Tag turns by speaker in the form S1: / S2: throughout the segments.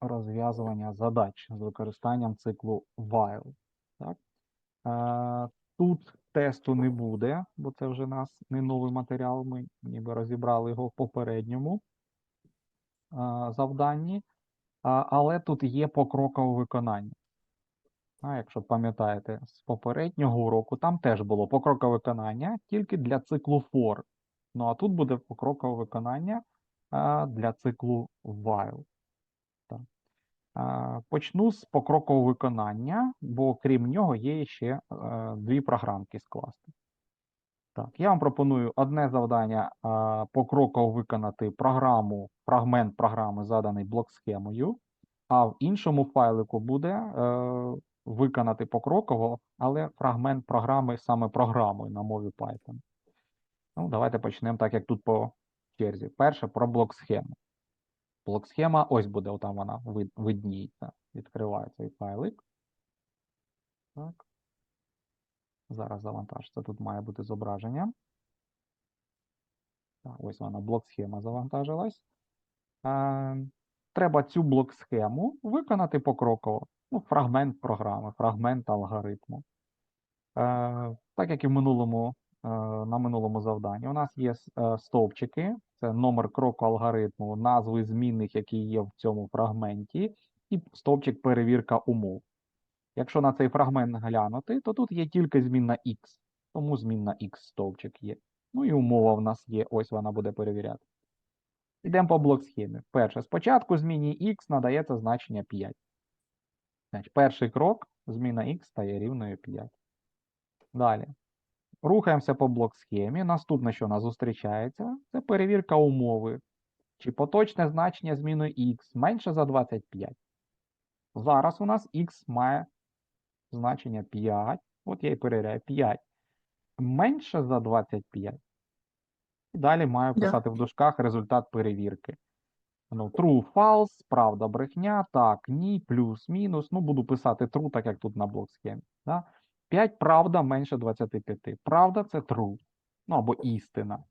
S1: розв'язування задач з використанням циклу while. Так? Е, Тут тесту не буде, бо це вже нас не новий матеріал. Ми ніби розібрали його в попередньому е, завданні. Але тут є покрокове виконання. А, якщо пам'ятаєте, з попереднього уроку там теж було покрокове виконання тільки для циклу for. Ну а тут буде покрокове виконання а, для циклу while. Почну з покрокового виконання, бо крім нього є ще е, дві програмки скласти. Так, я вам пропоную одне завдання покроково виконати програму, фрагмент програми, заданий блок-схемою, а в іншому файлику буде е, виконати покроково, але фрагмент програми саме програмою на мові Python. Ну, давайте почнемо так, як тут по черзі. Перше про блок-схему. Блок-схема, ось буде, отам вона вид- видніється. Відкриваю цей файлик. Так. Зараз завантажиться. Тут має бути зображення. Так, ось вона, блок-схема завантажилась. Е, треба цю блок-схему виконати покроково. Ну, фрагмент програми, фрагмент алгоритму. Е, так як і в минулому, е, на минулому завданні, у нас є е, стовпчики, це номер кроку алгоритму, назви змінних, які є в цьому фрагменті, і стовпчик перевірка умов. Якщо на цей фрагмент глянути, то тут є тільки змінна x, тому змінна x стовпчик є. Ну і умова в нас є, ось вона буде перевіряти. Йдемо по блок-схемі. Перше, спочатку зміні x надається значення 5. Значить, перший крок, зміна x стає рівною 5. Далі. Рухаємося по блок-схемі. Наступне, що нас зустрічається, це перевірка умови. Чи поточне значення зміни x менше за 25. Зараз у нас x має значення 5. От я і перевіряю 5. Менше за 25. І далі маю писати в дужках результат перевірки. Ну, true, false, правда, брехня, так, ні, плюс, мінус. Ну, буду писати true, так як тут на блок-схемі. Да? 5 правда менше 25. Правда це true. Ну або істина.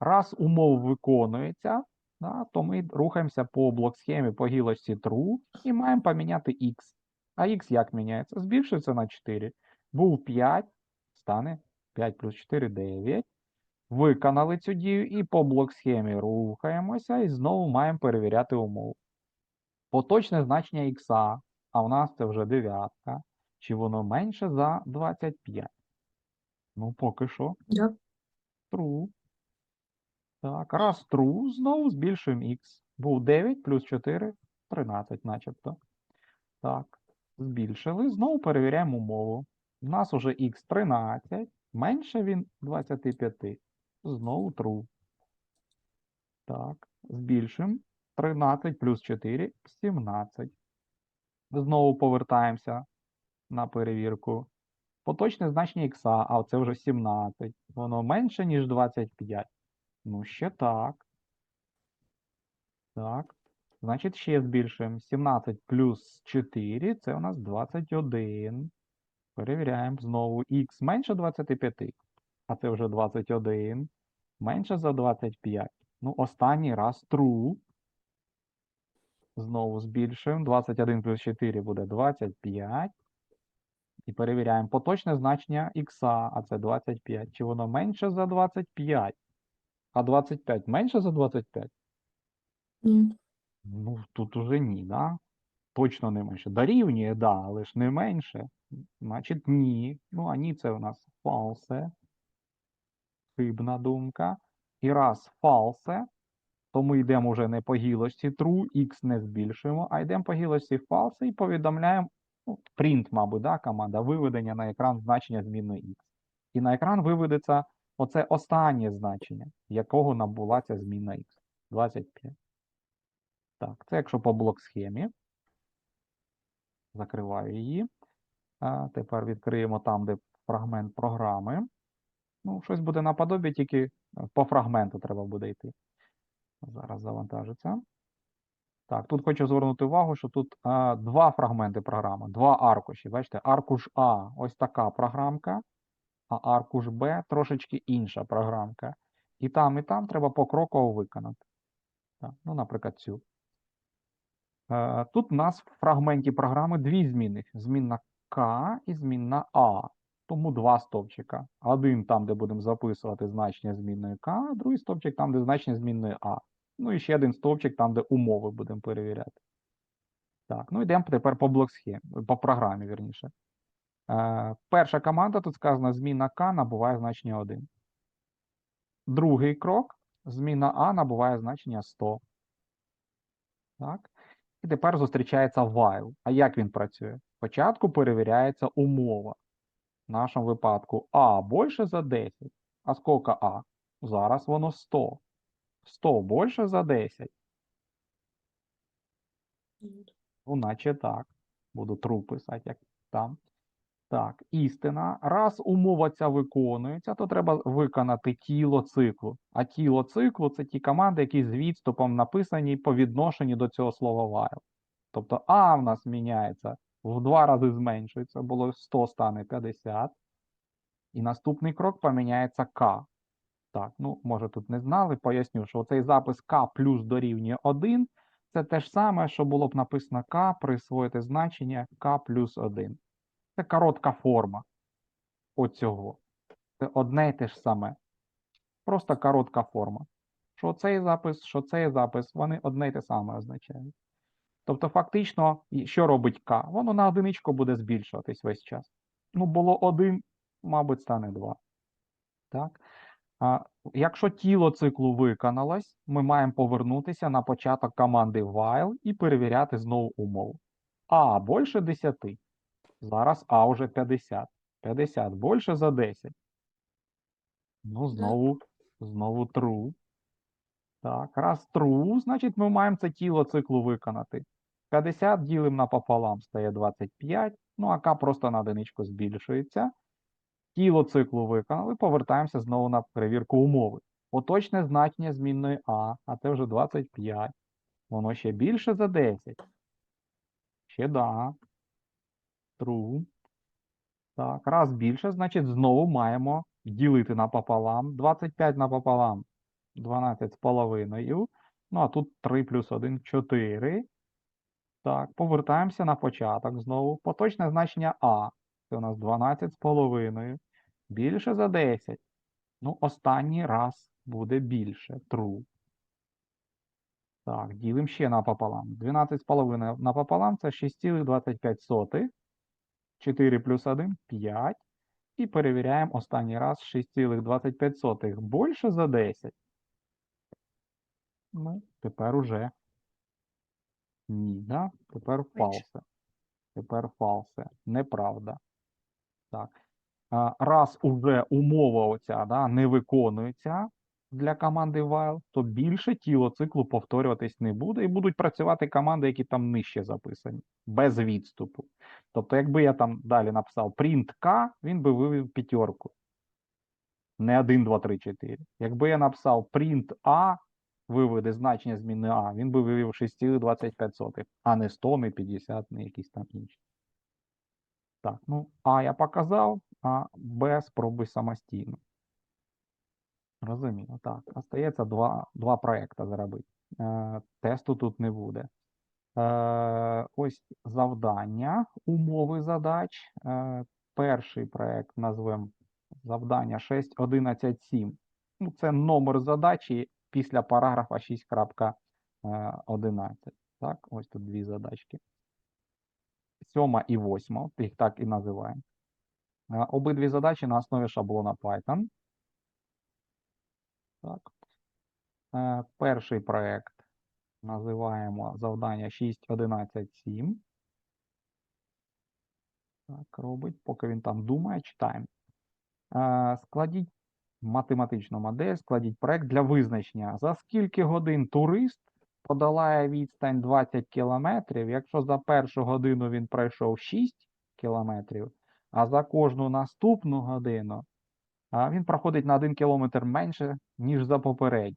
S1: Раз умов виконується, да, то ми рухаємося по блок-схемі по гілочці true і маємо поміняти x. А x як міняється? Збільшується на 4. Був 5, стане 5 плюс 4 9. Виконали цю дію і по блок-схемі рухаємося і знову маємо перевіряти умову. Поточне значення х, а в нас це вже дев'ятка. Чи воно менше за 25? Ну, поки що.
S2: Да.
S1: True. Так, раз true, знову збільшуємо x. Був 9 плюс 4, 13 начебто. Так, збільшили, знову перевіряємо умову. У нас уже x 13, менше він 25. Знову true. Так, збільшуємо. 13 плюс 4 – 17. Знову повертаємося на перевірку. Поточне значення х, а це вже 17. Воно менше, ніж 25. Ну, ще так. Так. Значить, ще збільшуємо. 17 плюс 4 це у нас 21. Перевіряємо знову. Х менше 25, а це вже 21. Менше за 25. Ну, останній раз true. Знову збільшуємо. 21 плюс 4 буде 25. І перевіряємо поточне значення х, а це 25. Чи воно менше за 25? А 25 менше за 25?
S2: Ні.
S1: Ну, тут уже ні, да? Точно не менше. Дорівнює, да, але ж не менше. Значить, ні. Ну, а ні, це у нас false. Хибна думка. І раз false, то ми йдемо вже не по гілочці true, x не збільшуємо, а йдемо по гілочці false і повідомляємо ну, print, мабуть, да, команда, виведення на екран значення змінної x. І на екран виведеться оце останнє значення, якого набула ця зміна x. 25. Так, це якщо по блок-схемі. Закриваю її. А тепер відкриємо там, де фрагмент програми. Ну, щось буде наподобі, тільки е, по фрагменту треба буде йти. Зараз завантажиться. Так, тут хочу звернути увагу, що тут а, два фрагменти програми, два аркуші. Бачите, аркуш А ось така програмка, а аркуш Б трошечки інша програмка. І там, і там треба покроково виконати. Так, ну, наприклад, цю. Е, Тут у нас в фрагменті програми дві зміни: змінна К і змінна А. Тому два стовпчика. Один там, де будемо записувати значення змінної К, а другий стовпчик там, де значення змінної А. Ну і ще один стовпчик там, де умови будемо перевіряти. Так, ну йдемо тепер по блок-схемі, по програмі, вірніше. Е, перша команда тут сказано зміна К набуває значення 1. Другий крок зміна А набуває значення 100. Так. І тепер зустрічається while. А як він працює? Спочатку перевіряється умова. В нашому випадку А більше за 10. А скільки А? Зараз воно 100. 100 більше за 10. Ну, наче так. Буду true писати, як там. Так, істина. Раз умова ця виконується, то треба виконати тіло циклу. А тіло циклу це ті команди, які з відступом написані по відношенню до цього слова while. Тобто А в нас міняється в два рази зменшується, було 100 стане 50. І наступний крок поміняється К. Так, ну, може тут не знали, поясню, що цей запис К плюс дорівнює 1 це те ж саме, що було б написано К, присвоїти значення К плюс 1. Це коротка форма оцього. Це одне і те ж саме. Просто коротка форма. Що цей запис, що цей запис, вони одне й те саме означають. Тобто, фактично, що робить К? Воно на одиничку буде збільшуватись весь час. Ну, було один, мабуть, стане два. Так? Якщо тіло циклу виконалось, ми маємо повернутися на початок команди while і перевіряти знову умову. А більше 10. Зараз А вже 50. 50 більше за 10. Ну, знову, знову true. Так, раз true, значить ми маємо це тіло циклу виконати. 50 ділимо напополам, стає 25. Ну, а К просто на одиничку збільшується. Тіло циклу виконали, повертаємося знову на перевірку умови. Поточне значення змінної А, а це вже 25. Воно ще більше за 10. Ще да. True. Так, раз більше, значить знову маємо ділити напополам. 25 напополам 12 з. Ну, а тут 3 плюс 1 4. Так, повертаємося на початок знову. Поточне значення А. Це у нас 12 з половиною. Більше за 10. Ну, останній раз буде більше. True. Так, ділимо ще напополам. 12 з половиною напополам це 6,25. 4 плюс 1 – 5. І перевіряємо останній раз 6,25 більше за 10. Ну, тепер уже ні, да? Тепер фалсе. Тепер фалсе. Неправда. Так. Раз уже умова оця да, не виконується для команди while, то більше тіло циклу повторюватись не буде, і будуть працювати команди, які там нижче записані, без відступу. Тобто, якби я там далі написав print K, він би вивів п'ятерку. Не 1, 2, 3, 4. Якби я написав print A, виведе значення зміни А, він би вивів 6,25, а не 100, не 50, не якісь там інші. Так, ну, А я показав, а Б спробуй самостійно. Розумію, так. Остається два, два проекти зробити. Е, тесту тут не буде. Е, ось завдання, умови задач. Е, перший проект назвемо завдання 6.11.7. Ну, це номер задачі після параграфа 6.11. Так, ось тут дві задачки. Сьома і восьма, їх так і називаємо. Е, Обидві задачі на основі шаблона Python. Так. Е, Перший проект називаємо завдання 6.11.7. Так, робить, поки він там думає, читаємо. Е, Складіть математичну модель, складіть проект для визначення, за скільки годин турист подолає відстань 20 кілометрів, якщо за першу годину він пройшов 6 кілометрів, а за кожну наступну годину він проходить на 1 кілометр менше, ніж за?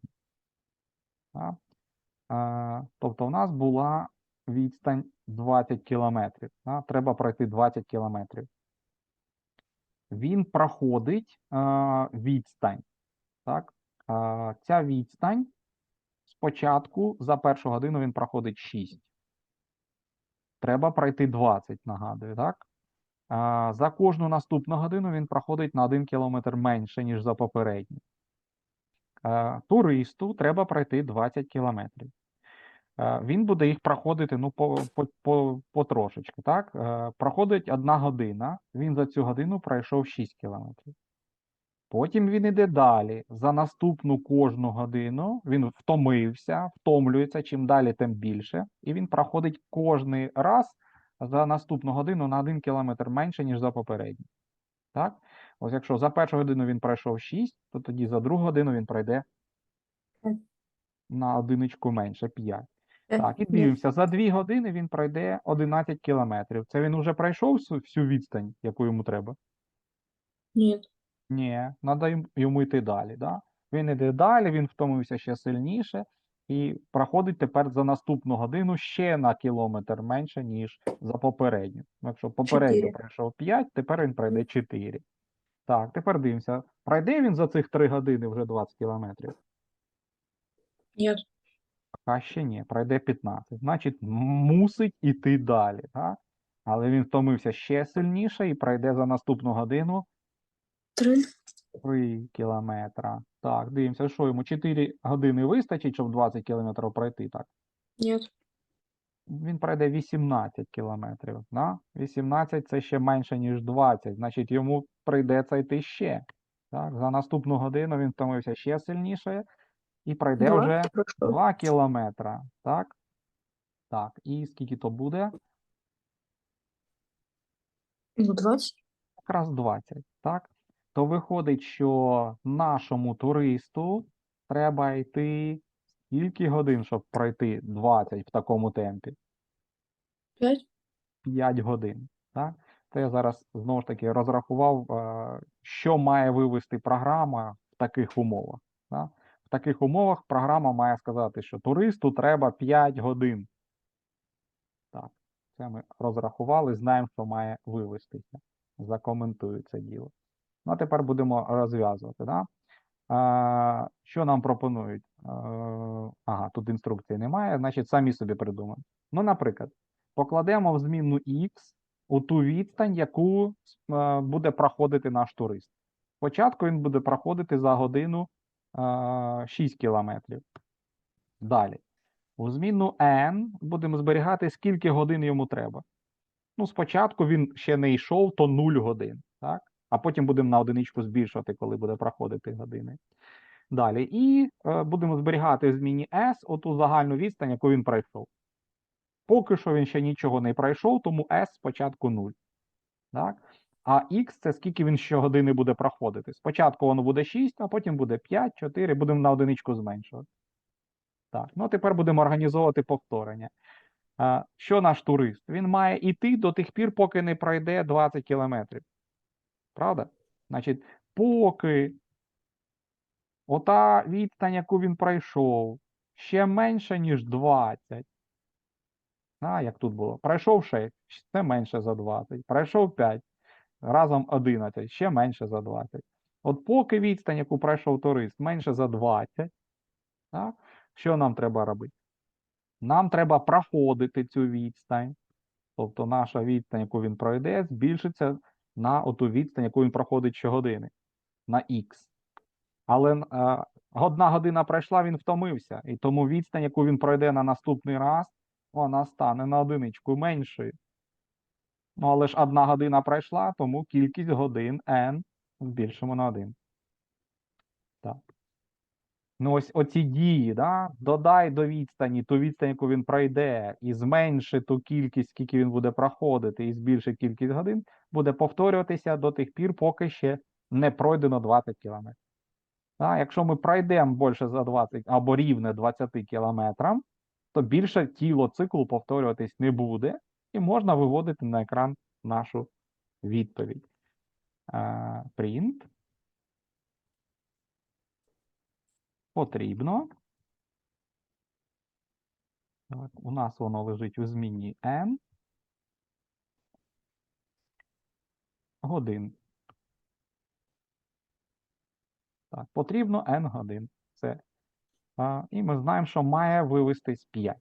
S1: А, тобто в нас була відстань 20 кілометрів. так? Треба пройти 20 кілометрів. Він проходить відстань. Так? Ця відстань спочатку за першу годину він проходить 6. треба пройти 20, нагадую, так? За кожну наступну годину він проходить на 1 кілометр менше, ніж за попередню. Туристу треба пройти 20 кілометрів. Він буде їх проходити ну, по, по, по, потрошечку. Так? Проходить одна година, він за цю годину пройшов 6 кілометрів. Потім він іде далі. За наступну кожну годину він втомився, втомлюється, чим далі, тим більше. І він проходить кожний раз за наступну годину на 1 кілометр менше, ніж за попередню. Так? Ось якщо за першу годину він пройшов 6, то тоді за другу годину він пройде на одиничку менше 5. Так, і дивимося, за 2 години він пройде 11 кілометрів. Це він уже пройшов всю, відстань, яку йому треба?
S2: Ні.
S1: Ні, треба йому йти далі. Да? Він іде далі, він втомився ще сильніше і проходить тепер за наступну годину ще на кілометр менше, ніж за попередню. Ну, Якщо попередньо пройшов 5, тепер він пройде 4. Так, тепер дивимося. Пройде він за цих 3 години вже 20 кілометрів?
S2: Ні.
S1: А ще ні, пройде 15. Значить, мусить іти далі. Так? Але він втомився ще сильніше і пройде за наступну годину
S2: Три.
S1: 3 кілометра. Так, дивимося, що йому 4 години вистачить, щоб 20 кілометрів пройти, так?
S2: Ні.
S1: Він пройде 18 кілометрів. Да? 18 це ще менше, ніж 20, значить йому прийдеться йти ще. Так? За наступну годину він втомився ще сильніше і пройде
S2: Два.
S1: вже
S2: Пройшов.
S1: 2 кілометра. Так? Так, і скільки то буде?
S2: Ну, двадцять.
S1: Якраз 20, так? То виходить, що нашому туристу треба йти скільки годин, щоб пройти 20 в такому темпі?
S2: П'ять.
S1: 5 годин. Так? Це я зараз знову ж таки розрахував, е, що має вивести програма в таких умовах. Да? В таких умовах програма має сказати, що туристу треба 5 годин. Так, це ми розрахували, знаємо, що має вивестися. Закоментую це діло. Ну, а тепер будемо розв'язувати. Да? А, що нам пропонують? Ага, тут інструкції немає, значить, самі собі придумаємо. Ну, наприклад, покладемо в змінну x у ту відстань, яку буде проходити наш турист. Спочатку він буде проходити за годину е, 6 кілометрів. Далі. У змінну n будемо зберігати, скільки годин йому треба. Ну, спочатку він ще не йшов, то 0 годин, так? А потім будемо на одиничку збільшувати, коли буде проходити години. Далі. І е, будемо зберігати в зміні s оту загальну відстань, яку він пройшов. Поки що він ще нічого не пройшов, тому s спочатку 0. Так? А x це скільки він щогодини буде проходити. Спочатку воно буде 6, а потім буде 5, 4, будемо на одиничку зменшувати. Так, ну тепер будемо організовувати повторення. Що наш турист? Він має йти до тих пір, поки не пройде 20 кілометрів. Правда? Значить, поки ота відстань, яку він пройшов, ще менше, ніж 20. А, як тут було? Пройшов 6, це менше за 20. Пройшов 5, разом 11, ще менше за 20. От поки відстань, яку пройшов турист, менше за 20, так? що нам треба робити? Нам треба проходити цю відстань. Тобто наша відстань, яку він пройде, збільшиться на оту відстань, яку він проходить щогодини, на х. Але е, одна година пройшла, він втомився. І тому відстань, яку він пройде на наступний раз, вона стане на одиничку меншою. Ну, але ж одна година пройшла, тому кількість годин n збільшимо на 1. Ну, ось оці дії, да? додай до відстані ту відстань, яку він пройде, і зменши ту кількість, скільки він буде проходити, і збільши кількість годин, буде повторюватися до тих пір, поки ще не пройдено 20 кілометрів. Да? Якщо ми пройдемо більше за 20 або рівне 20 кілометрам, то більше тіло циклу повторюватись не буде, і можна виводити на екран нашу відповідь. Е, Print. Потрібно. Так, у нас воно лежить у змінні n. Годин. Так, потрібно n годин. Це. А, і ми знаємо, що має вивестись 5.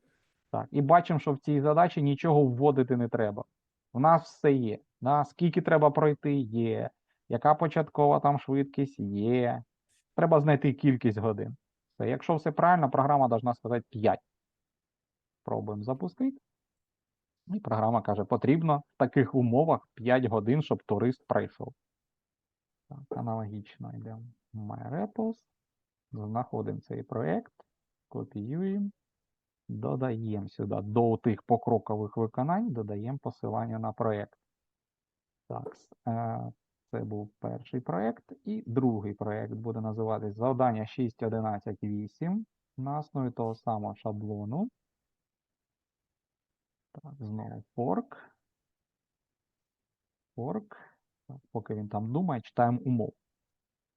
S1: Так, і бачимо, що в цій задачі нічого вводити не треба. У нас все є. Да? Скільки треба пройти, є. Яка початкова там швидкість є. Треба знайти кількість годин. Все. Якщо все правильно, програма должна сказати 5. Пробуємо запустити. І програма каже, потрібно в таких умовах 5 годин, щоб турист прийшов. Так, аналогічно йдемо в MyRepos. Знаходимо цей проєкт, копіюємо, додаємо сюди до тих покрокових виконань, додаємо посилання на проєкт. Так, е, це був перший проєкт. І другий проєкт буде називатись завдання 6.11.8 на основі того самого шаблону. Так, знову fork. Fork. Так, поки він там думає, читаємо умов.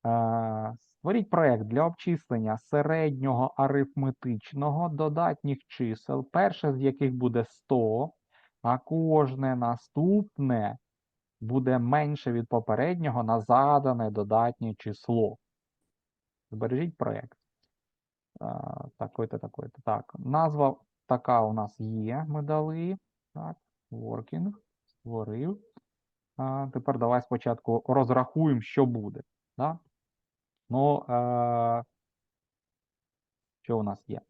S1: Е, Створіть проект для обчислення середнього арифметичного додатніх чисел, перше з яких буде 100, а кожне наступне буде менше від попереднього на задане додатнє число. Збережіть проект. Е, Такой-то, такой-то. Так, назва така у нас є, ми дали. Так, working, створив. А, тепер давай спочатку розрахуємо, що буде. Да? Ну, е, що у нас є?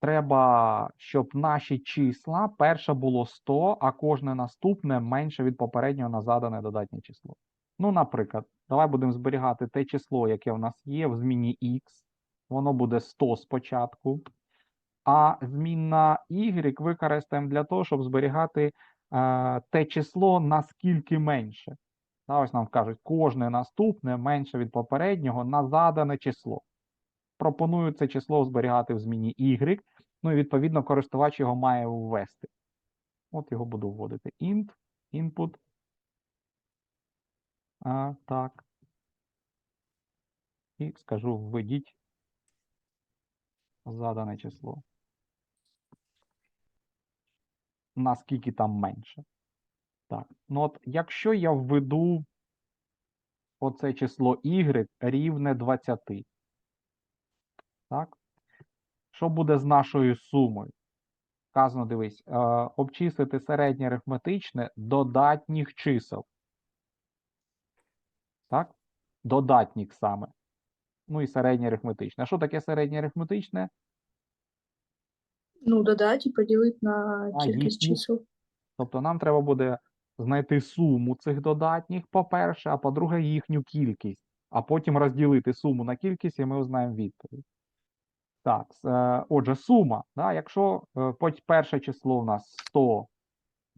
S1: Треба, щоб наші числа перше було 100, а кожне наступне менше від попереднього на задане додатнє число. Ну, наприклад, давай будемо зберігати те число, яке в нас є в зміні x. Воно буде 100 спочатку. А змінна y використаємо для того, щоб зберігати е, те число наскільки менше. Та, ось нам кажуть, кожне наступне менше від попереднього на задане число. Пропоную це число зберігати в зміні y, ну і відповідно користувач його має ввести. От його буду вводити. int, input. А, так. І скажу, введіть задане число. Наскільки там менше. Так, ну от якщо я введу оце число y рівне 20, так? Що буде з нашою сумою? Вказано, дивись, е, обчислити середнє арифметичне додатніх чисел. Так? Додатніх саме. Ну і середнє арифметичне. А що таке середнє арифметичне?
S2: Ну, додать і поділити на
S1: А,
S2: кількість
S1: їхні-
S2: чисел.
S1: Тобто нам треба буде знайти суму цих додатніх, по-перше, а по-друге, їхню кількість, а потім розділити суму на кількість, і ми узнаємо відповідь. Так, е, отже, сума. Да, якщо е, перше число у нас 100,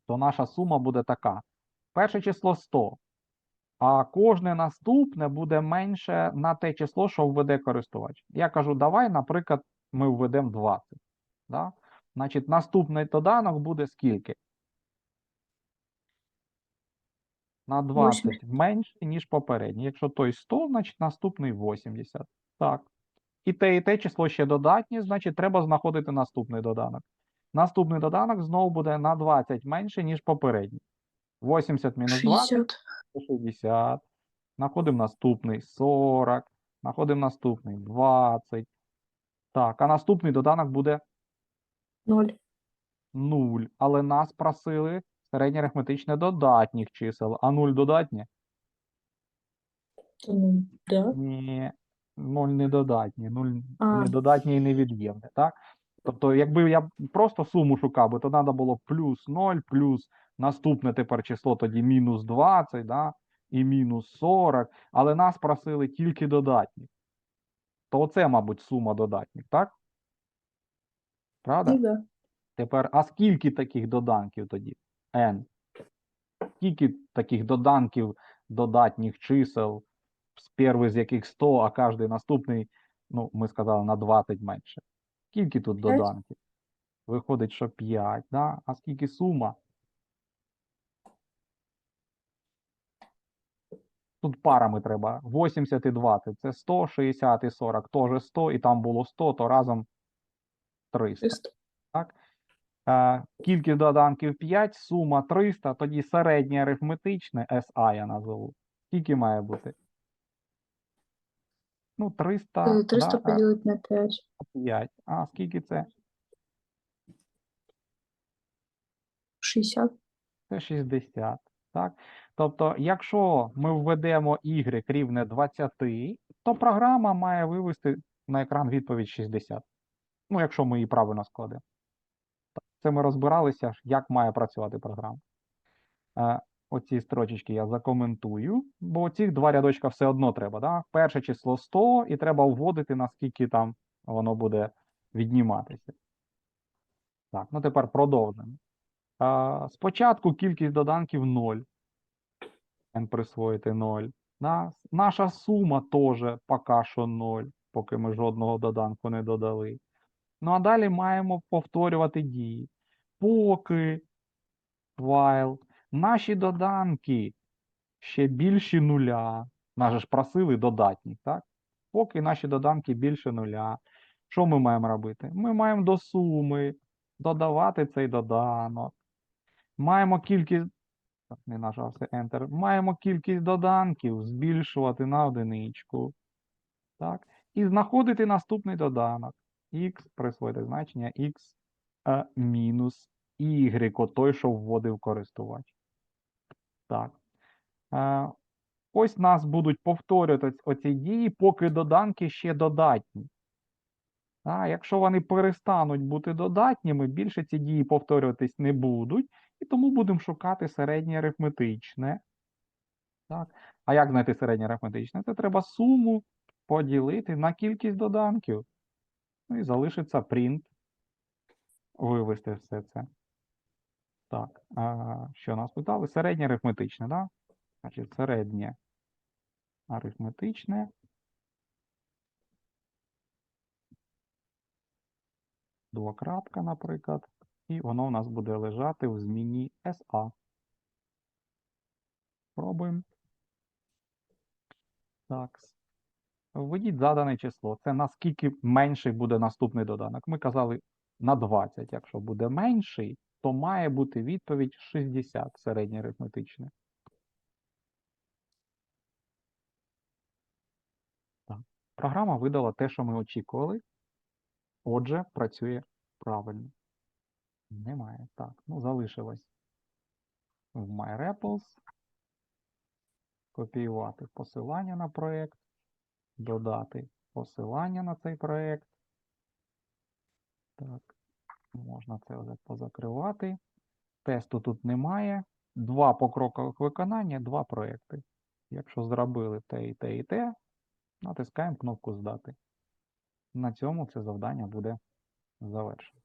S1: то наша сума буде така. Перше число 100, а кожне наступне буде менше на те число, що введе користувач. Я кажу, давай, наприклад, ми введемо 20. Да? Значить, наступний доданок буде скільки? На 20 менше, ніж попередній. Якщо той 100, значить наступний 80. Так. І те, і те число ще додатні, значить треба знаходити наступний доданок. Наступний доданок знову буде на 20 менше, ніж попередній. 80 мінус 20
S2: 60.
S1: це 60. Знаходимо наступний 40. Знаходимо наступний 20. Так, а наступний доданок буде
S2: 0.
S1: 0. Але нас просили середнє арифметичне додатніх чисел. А 0 додатнє?
S2: Ну, да.
S1: Ні, 0 не додатні, 0
S2: А.
S1: не і невід'ємне, так? Тобто, якби я просто суму шукав, би, то треба було плюс 0, плюс наступне тепер число тоді мінус 20, да? і мінус 40, але нас просили тільки додатні. То оце, мабуть, сума додатніх, так? Правда?
S2: Ну, да.
S1: Тепер, а скільки таких доданків тоді? n? Скільки таких доданків додатніх чисел, з перший з яких 100, а кожний наступний, ну, ми сказали, на 20 менше. Скільки тут доданків? Виходить, що 5, да? А скільки сума? Тут парами треба. 80 і 20. Це 100, 60 і 40. Теж 100, і там було 100, то разом 300.
S2: 300.
S1: Е, Кількість доданків 5, сума 300, тоді середнє арифметичне, SA я назову. Скільки має бути? Ну, 300,
S2: Е, 300
S1: да,
S2: поділити на 5.
S1: 5. А скільки це?
S2: 60.
S1: це 60. Так? Тобто, якщо ми введемо y рівне 20, то програма має вивести на екран відповідь 60. Ну, якщо ми її правильно складемо. Це ми розбиралися, як має працювати програма. Оці строчечки я закоментую, бо цих два рядочка все одно треба. Да? Перше число 100, і треба вводити, наскільки там воно буде відніматися. Так, ну тепер продовжимо. А, спочатку кількість доданків 0. n присвоїти 0. Да? Наша сума теж поки що 0, поки ми жодного доданку не додали. Ну а далі маємо повторювати дії. Поки while наші доданки ще більші нуля. Нас ж просили додатні, так? Поки наші доданки більше нуля. Що ми маємо робити? Ми маємо до суми додавати цей доданок. Маємо кількість. Не нажався Enter. Маємо кількість доданків збільшувати на одиничку. Так? І знаходити наступний доданок. X присвоїти значення X е, мінус Y, той, що вводив користувач. Так. Е, ось нас будуть повторювати оці дії, поки доданки ще додатні. А якщо вони перестануть бути додатніми, більше ці дії повторюватись не будуть, і тому будемо шукати середнє арифметичне. Так. А як знайти середнє арифметичне? Це треба суму поділити на кількість доданків. Ну і залишиться print. Вивести все це. Так, а, що нас питали? Середнє арифметичне, так? Значить, середнє арифметичне. Двокрапка, наприклад, і воно у нас буде лежати в зміні SA. Пробуємо. Так. Введіть задане число. Це наскільки менший буде наступний доданок. Ми казали на 20. Якщо буде менший, то має бути відповідь 60 середнє арифметичне. Так. Програма видала те, що ми очікували. Отже, працює правильно. Немає. Так, ну залишилось в MyRepls. Копіювати посилання на проєкт, додати посилання на цей проєкт. Так, можна це вже позакривати. Тесту тут немає. Два покрокових виконання, два проекти. Якщо зробили те і те і те, натискаємо кнопку Здати. На цьому це завдання буде завершено.